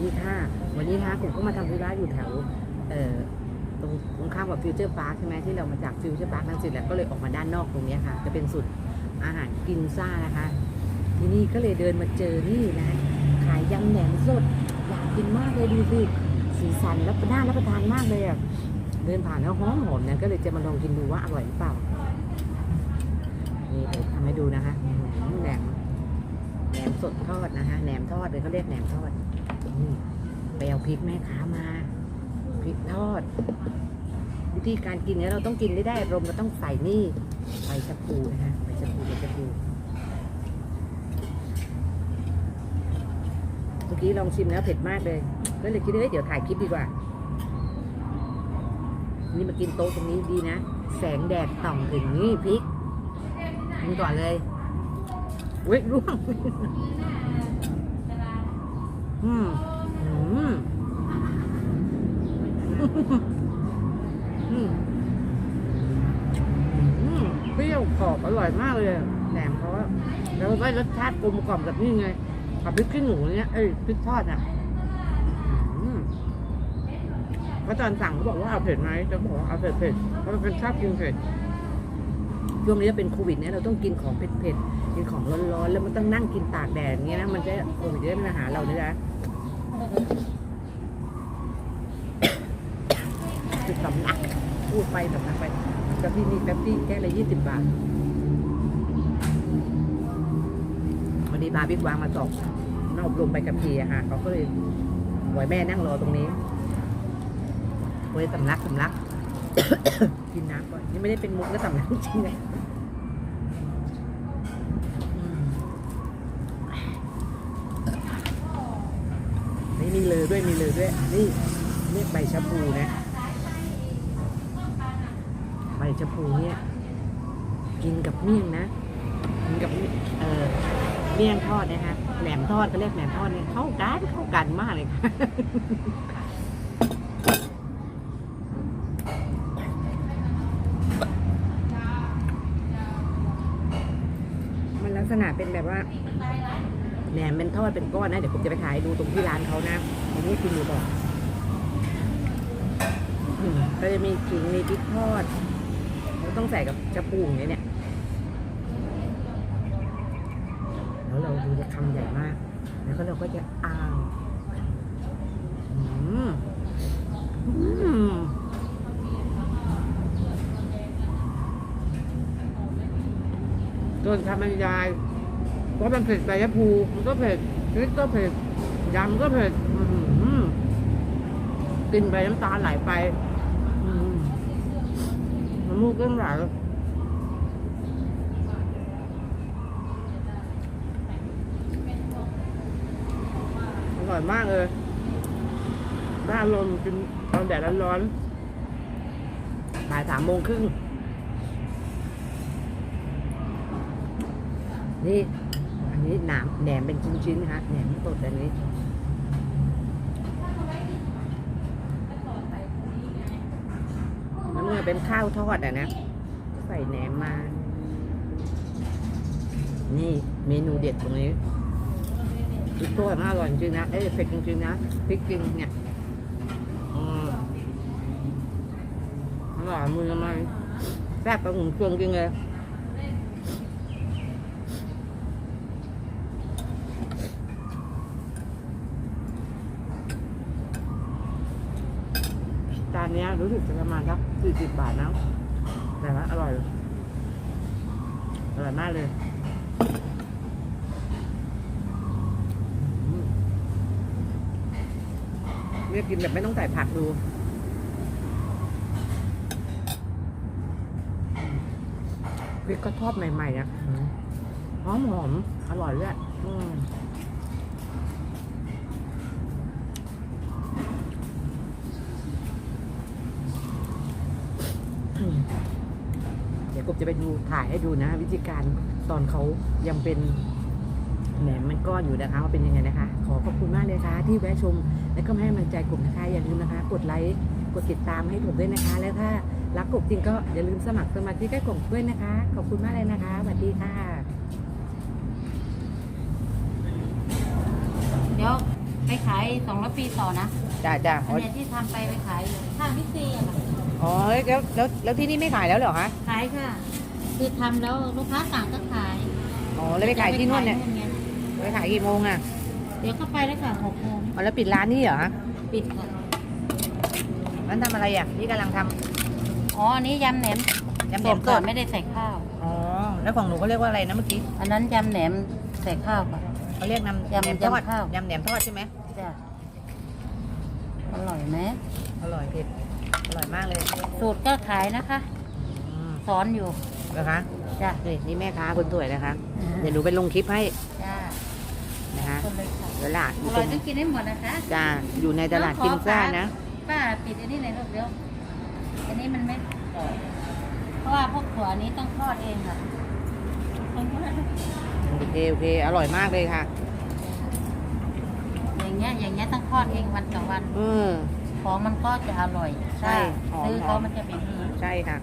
ดีค่ะวันนี้นะคะผมก็มาทำธุระอยู่แถวเอ่อตรงตรงข้ามกับฟิวเจอร์พาร์คใช่ไหมที่เรามาจากฟิวเจอร์พาร์คนั่นเสร็จแล้วก็เลยออกมาด้านนอกตรงนี้ค่ะ จะเป็นสุดอาหารกินซ่านะคะ ที่นี่ก็เลยเดินมาเจอนี่นะ ขายยำแหนมสดอยากกินมากเลยดูสิสีสันแล้วน่ารับประทานมากเลยอะเดินผ่านแล้วหอมหอมๆนะก็เลยจะมาลองกินดูว่าอร่อยหรือเปล่านี่เดี๋ยวทำให้ดูนะคะแหนมแหนมสดทอดนะคะแหนมทอดเลยเขาเรียกแหนมทอด นี่ไปเอาพริกแม่ค้ามา พริกทอด วิธีการกินเนี่ยเราต้องกินได้ได้รมเราต้องใส่นี่ใบชะพูนะคะใบชะพูใบชะพูเมื่อกี้ลองชิมแล้วเผ็ดมากเลยก็เลยคิดว่าเฮ้ยเดี๋ยวถ่ายคลิปดีกว่า นี่มากินโต๊ะตรงนี้ดีนะ แสงแดดส่องถึงนี่พริกกินก่อนเลยเว้ยร่วง อืมอืมอืมเปรี้ยวกรอบอร่อยมากเลยแหนมเขาอะแล้วได้รสชาติกลมกล่อมกับนี่ไงกับพริกขี้หนูเนี่ยเอ้ยพริกทอดอะเพราะตอนสั่งเขาบอกว่าเอาเผ็ดไหมจะบอกว่าเอาเผ็ดเผ็ดเพราะเป็นชอบกินเผ็ดช่วงนี้เป็นโควิดเนี่ยเราต้องกินของเผ็ดเผ็ดๆกินของร้อนๆแล้วมันต้องนั่งกินตากแดดอย่างเงี้ยนะมันจะโควิดจะได้มาหาเรานะจ๊ะ จุดสำนักพูดไปสำนักไปกาแฟนี่แป๊บซี่แก้วละยี่สิบบาท วันนี้พาบิ๊กวางมาสอบนอกอบรมไปกับพีอะค่ะเขาก็เลยหวยแม่นั่งรอตรงนี้เว้ยสำลักสำลักกินน้ำก่อนนี่ไม่ได้เป็นมุกแล้วสำลักจริงเลยอืม ด้วยมีเลยด้วย นี่นี่ใบชะพูนะ ใบชะพูเนี่ย กินกับเมี่ยงนะ กินกับเอ่อเมี่ยงทอดนะคะแหนมทอดก็เรียกแหนมทอดเนี่ยเข้ากันเข้ากันมากเลยค่ะมันลักษณะเป็นแบบว่า มเป็นทอดเป็นก้อนนะ เดี๋ยวผมจะไปถ่ายดูตรงที่ร้านเขานะอันนี้คุณดูบอกก็จะมีขิงมีพริกทอดแล้วต้องใส่กับกระปูอย่างเงี้ยเนี่ยแล้วเราดูจะคำใหญ่มาก แล้วก็เราก็จะอ้าวอืมอืมโดนคำบรรยาย ว่ามันเผ็ดใบยะพูมันก็เผ็ดพริกก็เผ็ดยำก็เผ็ดกินไปน้ำตาไหลไปอื้อหือน้ำมูกก็ไหลอร่อยมากเลยบ้านลมกินตอนแดดร้อนๆบ่ายสามโมงครึ่งนี่ นนี้หนามแหนมเป็นชิ้นๆนะคะแหนมสดอันนี้แล้วเมื่อเป็นข้าวทอดอะนะใส่แหนมมา นี่เมนูเด็ดตรงนี้พริกทอดน่าอร่อยจริงนะ เอ้ยเผ็ดจริงๆนะพริกจริงเนี่ยอร่อยมือมันแซ่บประหุ่นเครื่องจริงเลย เนี้ยรู้สึกจะประมาณสักสี่สิบบาทนะแต่ว่าอร่อยอร่อยมากเลยอืมเนี่ยกินแบบไม่ต้องใส่ผักดูพริกก็ทอดใหม่ๆนะหอมหอมๆอร่อยเลยอะอืม เดี๋ยวก บจะไปดูถ่ายให้ดูนะ วิธีการตอนเขายังเป็นแหนมมันก้อนอยู่นะคะว่าเป็นยังไงนะคะ ขอขอบคุณมากเลยนะคะที่แวะชม และก็มาให้กำลังใจกบนะคะ อย่าลืมนะคะ กดไลค์กดติดตามให้ผมด้วยนะคะ แล้วถ้ารักกบจริงก็อย่าลืมสมัครสมาชิกให้กบด้วยนะคะ ขอบคุณมากเลยนะคะสวัสดีค่ะ เดี๋ยวไปขายสองร้อยปีต่อนะจ้าจ้าอันเนี้ยที่ทำไปไปขายข้างพิซีอะค่ะ อ๋อแล้วแล้วแล้วที่นี่ไม่ขายแล้วเหรอคะ ขายค่ะ คือทำแล้วลูกค้าสั่งก็ขายอ๋อแล้วไปขายที่นู่นเนี่ยไปขายไงไปขายกี่โมงอะเดี๋ยวก็ไปแล้วค่ะหกโมงอ๋อแล้วปิดร้านนี่เหรอปิดค่ะงั้นทำอะไรอะนี่กำลังทำอ๋ออันนี้ยำแหนมยำแหนสมดสก่อดนไม่ได้ใส่ข้าว อ๋อแล้วของหนูเขาเรียกว่าอะไรนะเมื่อกี้อันนั้นยำแหนมใส่ข้าวค่ะ เขาเรียกน้ำยำแหนมทอดยำข้าว ยำแหนมทอดใช่ไหมจ้ะอร่อยไหมอร่อยเผ็ด อร่อยมากเลยสูตรก็ขายนะคะ อืมสอนอยู่เหรอคะจ้ะนี่นี่แม่ค้าคนสวยนะคะ เดี๋ยวหนูไปลงคลิปให้จ้านะคะคนเลยค่ะตลาดออยู่ร่อยต้องกินให้หมดนะคะ จ้าอยู่ในตลาดกินซ่านะ ป้าปิดอันนี้หน่อยลูกเดี๋ยว อันนี้มันไม่กรอบเพราะว่าพวกถั่วอันนี้ต้องทอดเองค่ะต้องทอดโอเคโอเค อร่อยมากเลยค่ะ อย่างเงี้ยอย่างเงี้ยต้องทอดเองวันต่อวัน เออ ของมันก็จะอร่อยใช่หอมซื้อหอเขามมันจะเป็นดี ใช่ค่ะ